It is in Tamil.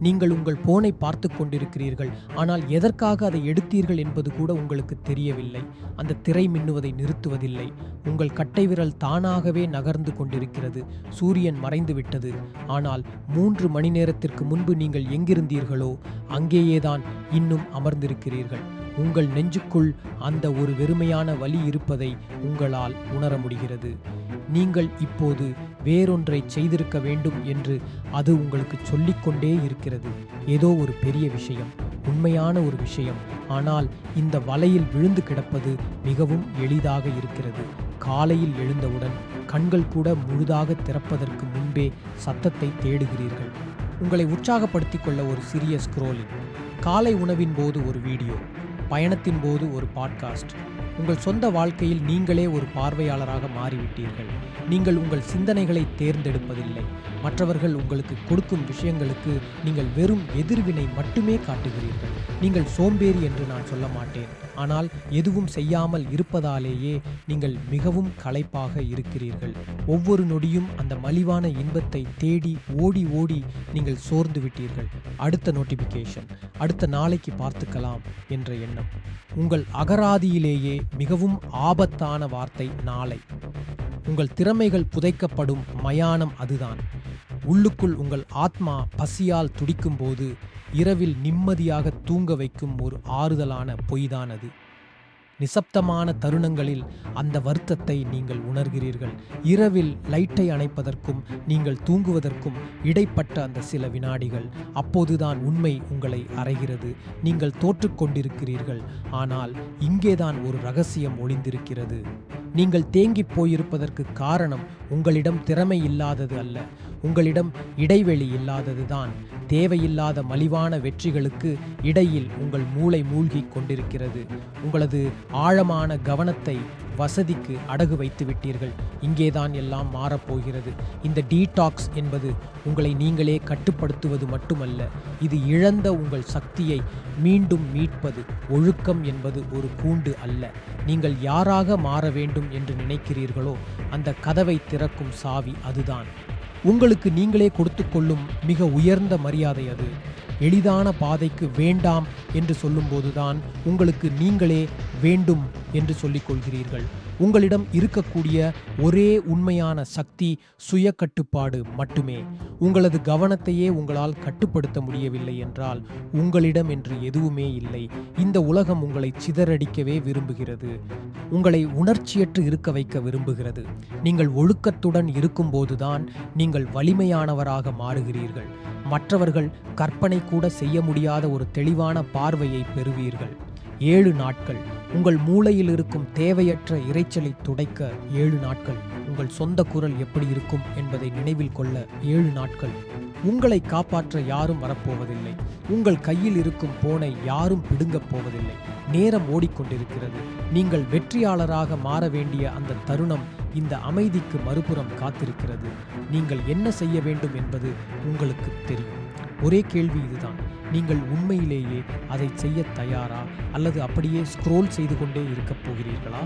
நீங்கள் உங்கள் போனை பார்த்து கொண்டிருக்கிறீர்கள். ஆனால் எதற்காக அதை எடுத்தீர்கள் என்பது கூட உங்களுக்கு தெரியவில்லை. அந்த திரை மின்னுவதை நிறுத்துவதில்லை. உங்கள் கட்டை விரல் தானாகவே நகர்ந்து கொண்டிருக்கிறது. சூரியன் மறைந்து விட்டது. ஆனால் மூன்று மணி நேரத்திற்கு முன்பு நீங்கள் எங்கிருந்தீர்களோ அங்கேயேதான் இன்னும் அமர்ந்திருக்கிறீர்கள். உங்கள் நெஞ்சுக்குள் அந்த ஒரு வெறுமையான வலி இருப்பதை உங்களால் உணர முடிகிறது. நீங்கள் இப்போது வேறொன்றை செய்திருக்க வேண்டும் என்று அது உங்களுக்கு சொல்லிக்கொண்டே இருக்கிறது. ஏதோ ஒரு பெரிய விஷயம் உண்மையான ஒரு விஷயம். ஆனால் இந்த வலையில் விழுந்து கிடப்பது மிகவும் எளிதாக இருக்கிறது. காலையில் எழுந்தவுடன் கண்கள் கூட முழுதாக திறப்பதற்கு முன்பே சத்தத்தை தேடுகிறீர்கள். உங்களை உற்சாகப்படுத்திக் கொள்ள ஒரு சிறிய ஸ்க்ரோலிங் காலை உணவின் போது ஒரு வீடியோ. பயணத்தின் போது ஒரு பாட்காஸ்ட். உங்கள் சொந்த வாழ்க்கையில் நீங்களே ஒரு பார்வையாளராக மாறிவிட்டீர்கள். நீங்கள் உங்கள் சிந்தனைகளை தேர்ந்தெடுப்பதில்லை. மற்றவர்கள் உங்களுக்கு கொடுக்கும் விஷயங்களுக்கு நீங்கள் வெறும் எதிர்வினை மட்டுமே காட்டுகிறீர்கள். நீங்கள் சோம்பேறி என்று நான் சொல்ல மாட்டேன். ஆனால் எதுவும் செய்யாமல் இருப்பதாலேயே நீங்கள் மிகவும் களைப்பாக இருக்கிறீர்கள். ஒவ்வொரு நொடியும் அந்த மலிவான இன்பத்தை தேடி ஓடி ஓடி நீங்கள் சோர்ந்து விட்டீர்கள். அடுத்த நோட்டிபிகேஷன். அடுத்த நாளைக்கு பார்த்துக்கலாம் என்ற எண்ணம். உங்கள் அகராதியிலேயே மிகவும் ஆபத்தான வார்த்தை நாளை. உங்கள் திறமைகள் புதைக்கப்படும் மயானம் அதுதான். உள்ளுக்குள் உங்கள் ஆத்மா பசியால் துடிக்கும்போது இரவில் நிம்மதியாக தூங்க வைக்கும் ஒரு ஆறுதலான பொய்தான் அது. நிசப்தமான தருணங்களில் அந்த வருத்தத்தை நீங்கள் உணர்கிறீர்கள். இரவில் லைட்டை அணைப்பதற்கும் நீங்கள் தூங்குவதற்கும் இடைப்பட்ட அந்த சில வினாடிகள் அப்போதுதான் உண்மை உங்களை அறைகிறது. நீங்கள் தோற்றுக்கொண்டிருக்கிறீர்கள் ஆனால் இங்கேதான் ஒரு ரகசியம் ஒளிந்திருக்கிறது. நீங்கள் தேங்கிப் போயிருப்பதற்கு காரணம் உங்களிடம் திறமை இல்லாதது அல்ல. உங்களிடம் இடைவெளி இல்லாததுதான். தேவையில்லாத மலிவான வெற்றிகளுக்கு இடையில் உங்கள் மூளை மூழ்கிக் கொண்டிருக்கிறது. உங்களது ஆழமான கவனத்தை வசதிக்கு அடகு வைத்து விட்டீர்கள். இங்கேதான் எல்லாம் மாறப்போகிறது. இந்த டீடாக்ஸ் என்பது உங்களை நீங்களே கட்டுப்படுத்துவது மட்டுமல்ல இது இழந்த உங்கள் சக்தியை மீண்டும் மீட்பது. ஒழுக்கம் என்பது ஒரு கூண்டு அல்ல. நீங்கள் யாராக மாற வேண்டும் என்று நினைக்கிறீர்களோ அந்த கதவை திறக்கும் சாவி அதுதான். உங்களுக்கு நீங்களே கொடுத்து கொள்ளும் மிக உயர்ந்த மரியாதை அது. எளிதான பாதைக்கு வேண்டாம் என்று சொல்லும்போதுதான் உங்களுக்கு நீங்களே வேண்டும் என்று சொல்லிக் கொள்கிறீர்கள். உங்களிடம் இருக்கக்கூடிய ஒரே உண்மையான சக்தி சுய கட்டுப்பாடு மட்டுமே. உங்களது கவனத்தையே உங்களால் கட்டுப்படுத்த முடியவில்லை என்றால் உங்களிடம் என்று எதுவுமே இல்லை. இந்த உலகம் உங்களை சிதறடிக்கவே விரும்புகிறது. உங்களை உணர்ச்சியற்று இருக்க வைக்க விரும்புகிறது. நீங்கள் ஒழுக்கத்துடன் இருக்கும்போதுதான் நீங்கள் வலிமையானவராக மாறுகிறீர்கள். மற்றவர்கள் கற்பனை கூட செய்ய முடியாத ஒரு தெளிவான பார்வையை பெறுவீர்கள். ஏழு நாட்கள். உங்கள் மூளையில் இருக்கும் தேவையற்ற இரைச்சலை துடைக்க ஏழு நாட்கள் உங்கள் சொந்த குரல் எப்படி இருக்கும் என்பதை நினைவில் கொள்ள ஏழு நாட்கள். உங்களை காப்பாற்ற யாரும் வரப்போவதில்லை. உங்கள் கையில் இருக்கும் போனை யாரும் பிடுங்கப் போவதில்லை. நேரம் ஓடிக்கொண்டிருக்கிறது. நீங்கள் வெற்றியாளராக மாற வேண்டிய அந்த தருணம் இந்த அமைதிக்கு மறுபுறம் காத்திருக்கிறது. நீங்கள் என்ன செய்ய வேண்டும் என்பது உங்களுக்கு தெரியும். ஒரே கேள்வி இதுதான். நீங்கள் உண்மையிலேயே அதை செய்ய தயாரா? அல்லது அப்படியே ஸ்க்ரோல் செய்து கொண்டே இருக்கப் போகிறீர்களா?